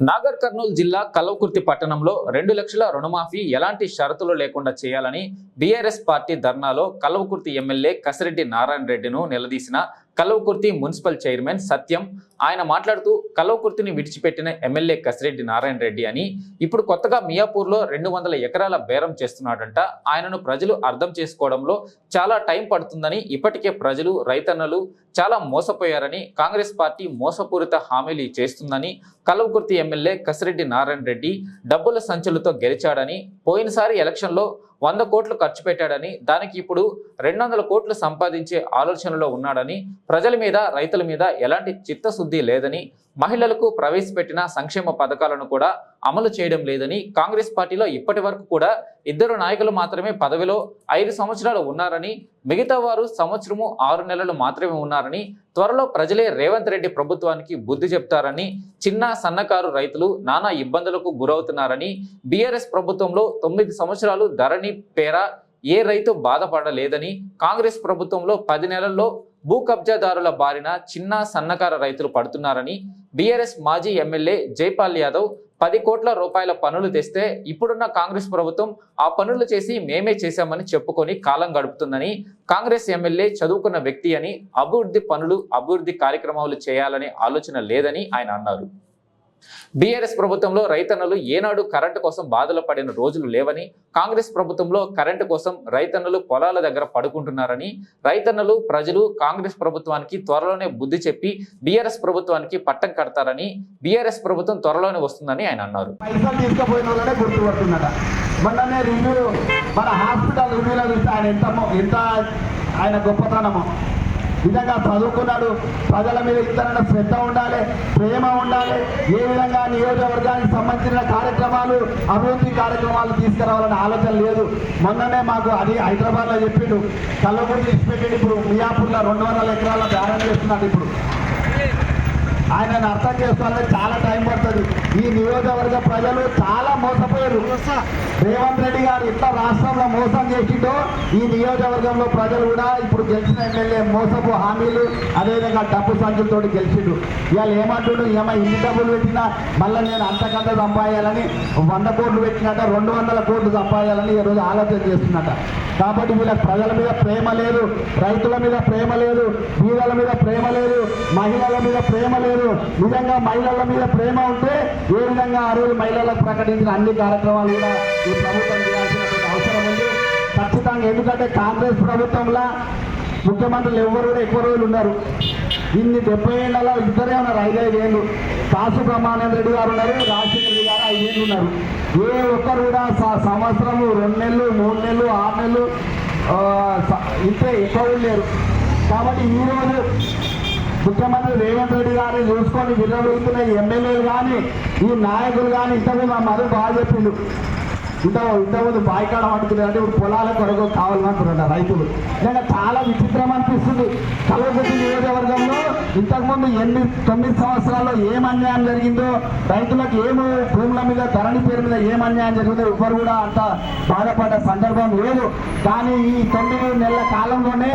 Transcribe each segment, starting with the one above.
నాగర్ కర్నూలు జిల్లా కల్వకుర్తి పట్టణంలో రెండు లక్షల రుణమాఫీ ఎలాంటి షరతులు లేకుండా చేయాలని బీఆర్ఎస్ పార్టీ ధర్నాలో కల్వకుర్తి ఎమ్మెల్యే కసిరెడ్డి నారాయణ రెడ్డిను నిలదీసిన కల్వకుర్తి మున్సిపల్ చైర్మన్ సత్యం. ఆయన మాట్లాడుతూ కల్వకుర్తిని విడిచిపెట్టిన ఎమ్మెల్యే కసిరెడ్డి నారాయణ రెడ్డి అని. ఇప్పుడు కొత్తగా మియాపూర్లో రెండు వందల ఎకరాల బేరం చేస్తున్నాడంట. ఆయనను ప్రజలు అర్థం చేసుకోవడంలో చాలా టైం పడుతుందని ఇప్పటికే ప్రజలు రైతన్నలు చాలా మోసపోయారని కాంగ్రెస్ పార్టీ మోసపూరిత హామీలు చేస్తుందని కల్వకుర్తి ఎమ్మెల్యే కసిరెడ్డి నారాయణ రెడ్డి డబ్బుల సంచులతో గెలిచాడని. పోయినసారి ఎలక్షన్లో వంద కోట్లు ఖర్చు పెట్టాడని దానికి ఇప్పుడు రెండు వందల కోట్లు సంపాదించే ఆలోచనలో ఉన్నాడని ప్రజల మీద రైతుల మీద ఎలాంటి చిత్తశుద్ధి లేదని మహిళలకు ప్రవేశపెట్టిన సంక్షేమ పథకాలను కూడా అమలు చేయడం లేదని కాంగ్రెస్ పార్టీలో ఇప్పటి వరకు కూడా ఇద్దరు నాయకులు మాత్రమే పదవిలో ఐదు సంవత్సరాలు ఉన్నారని మిగతా వారు సంవత్సరము ఆరు నెలలు మాత్రమే ఉన్నారని త్వరలో ప్రజలే రేవంత్ రెడ్డి ప్రభుత్వానికి బుద్ధి చెప్తారని చిన్న సన్నకారు రైతులు నానా ఇబ్బందులకు గురవుతున్నారని బీఆర్ఎస్ ప్రభుత్వంలో తొమ్మిది సంవత్సరాలు ధరణి పేర ఏ రైతు బాధపడలేదని కాంగ్రెస్ ప్రభుత్వంలో పది నెలల్లో భూ కబ్జాదారుల బారిన చిన్న సన్నకార రైతులు పడుతున్నారని బీఆర్ఎస్ మాజీ ఎమ్మెల్యే జైపాల్ యాదవ్ పది కోట్ల రూపాయల పనులు తెస్తే ఇప్పుడున్న కాంగ్రెస్ ప్రభుత్వం ఆ పనులు చేసి మేమే చేశామని చెప్పుకొని కాలం గడుపుతుందని కాంగ్రెస్ ఎమ్మెల్యే చదువుకున్న వ్యక్తి అని అభివృద్ధి పనులు అభివృద్ధి కార్యక్రమాలు చేయాలనే ఆలోచన లేదని ఆయన అన్నారు. బీఆర్ఎస్ ప్రభుత్వంలో రైతన్నలు ఏనాడు కరెంటు కోసం బాధలు పడిన రోజులు లేవని కాంగ్రెస్ ప్రభుత్వంలో కరెంటు కోసం రైతన్నలు పొలాల దగ్గర పడుకుంటున్నారని రైతన్నలు ప్రజలు కాంగ్రెస్ ప్రభుత్వానికి త్వరలోనే బుద్ధి చెప్పి బీఆర్ఎస్ ప్రభుత్వానికి పట్టం కడతారని బీఆర్ఎస్ ప్రభుత్వం త్వరలోనే వస్తుందని ఆయన అన్నారు. మొన్ననే రివ్యూ మన హాస్పిటల్ రివ్యూలో చూస్తే ఆయన ఎంత ఆయన గొప్పతనము. నిజంగా చదువుకున్నాడు. ప్రజల మీద ఇతరుల శ్రద్ధ ఉండాలి ప్రేమ ఉండాలి. ఏ విధంగా నియోజకవర్గానికి సంబంధించిన కార్యక్రమాలు అభివృద్ధి కార్యక్రమాలు తీసుకురావాలనే ఆలోచన లేదు. మొన్ననే మాకు అది హైదరాబాద్లో చెప్పిండు. కల్లగుడి ఇచ్చిపెట్టి ఇప్పుడు మియాపూర్లో రెండు వందల ఎకరాల బేరం చేస్తున్నాడు ఇప్పుడు. ఆయనను అర్థం చేసుకోవాలంటే చాలా టైం పడుతుంది. ఈ నియోజకవర్గ ప్రజలు చాలా మోసపో రేవంత్ రెడ్డి గారు ఇట్లా రాష్ట్రంలో మోసం చేసిండో ఈ నియోజకవర్గంలో ప్రజలు కూడా ఇప్పుడు గెలిచిన ఎమ్మెల్యే మోసపు హామీలు అదేవిధంగా డబ్బు సంచులతో గెలిచిండు. ఇవాళ ఏమంటుండు? ఏమో ఇన్ని డబ్బులు పెట్టినా మళ్ళీ నేను అంతకంత సంపాదించాలని వంద కోట్లు పెట్టినట్ట రెండు వందల కోట్లు సంపాదించాలని ఈరోజు ఆలోచన చేస్తున్నట. కాబట్టి వీళ్ళకి ప్రజల మీద ప్రేమ లేదు రైతుల మీద ప్రేమ లేదు బీదల మీద ప్రేమ లేదు మహిళల మీద ప్రేమ లేదు. నిజంగా మహిళల మీద ప్రేమ ఉంటే ఏ విధంగా ఆ రోజు మహిళలకు ప్రకటించిన అన్ని కార్యక్రమాలు కూడా ఈ ప్రభుత్వం చేయాల్సినటువంటి అవసరం ఉంది. ఖచ్చితంగా ఎందుకంటే కాంగ్రెస్ ప్రభుత్వంలో ముఖ్యమంత్రులు ఎవరు కూడా ఎక్కువ రోజులు ఉన్నారు. ఇన్ని డెబ్బై ఏళ్ళలో ఇద్దరే ఉన్నారు ఐదైదు ఏళ్ళు. కాసు బ్రహ్మానంద రెడ్డి గారు ఉన్నారు రాజశేఖర రెడ్డి గారు ఐదేళ్ళు ఉన్నారు. ఏ ఒక్కరు కూడా స- సంవత్సరము రెండు నెలలు మూడు నెలలు ఆరు నెలలు ఇంతే ఎక్కువ లేరు. కాబట్టి ఈరోజు ముఖ్యమంత్రి రేవంత్ రెడ్డి గారిని చూసుకొని విలువ ఎమ్మెల్యేలు కానీ ఈ నాయకులు కానీ ఇంతకు మా మధు బాగా చెప్పిండు. ఇంత ఇంతకుముందు బాయికాడ పట్టుకున్నారు అంటే ఇప్పుడు పొలాల కొరకు కావాలంటున్నారు రైతులు. నిజంగా చాలా విచిత్రం అనిపిస్తుంది. కలవగుడి నియోజకవర్గంలో ఇంతకుముందు ఎనిమిది తొమ్మిది సంవత్సరాల్లో ఏం అన్యాయం జరిగిందో రైతులకు ఏమో భూముల మీద ధరణి పేరు మీద ఏం అన్యాయం జరిగిందో ఎవరు కూడా అంత బాధపడ్డ సందర్భం లేదు. కానీ ఈ తొమ్మిది నెలల కాలంలోనే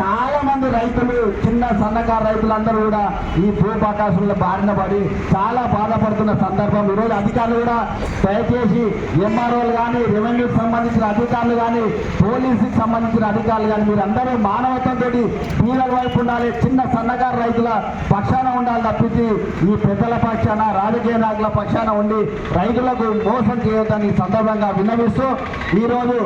చాలా మంది రైతులు చిన్న సన్నకారు రైతులందరూ కూడా ఈ భూపాకాశంలో బారిన పడి చాలా బాధపడుతున్న సందర్భం. ఈరోజు అధికారులు కూడా దయచేసి ఎంఆర్ ఎంఆర్ఓలు కానీ రెవెన్యూకి సంబంధించిన అధికారులు కానీ పోలీసుకి సంబంధించిన అధికారులు కానీ మీరందరూ మానవత్వంతో పీలల వైపు ఉండాలి చిన్న సన్నకారు రైతుల పక్షాన ఉండాలి తప్పించి ఈ పెద్దల పక్షాన రాజకీయ నాయకుల పక్షాన ఉండి రైతులకు మోసం చేయొద్దని ఈ సందర్భంగా విన్నవిస్తూ ఈరోజు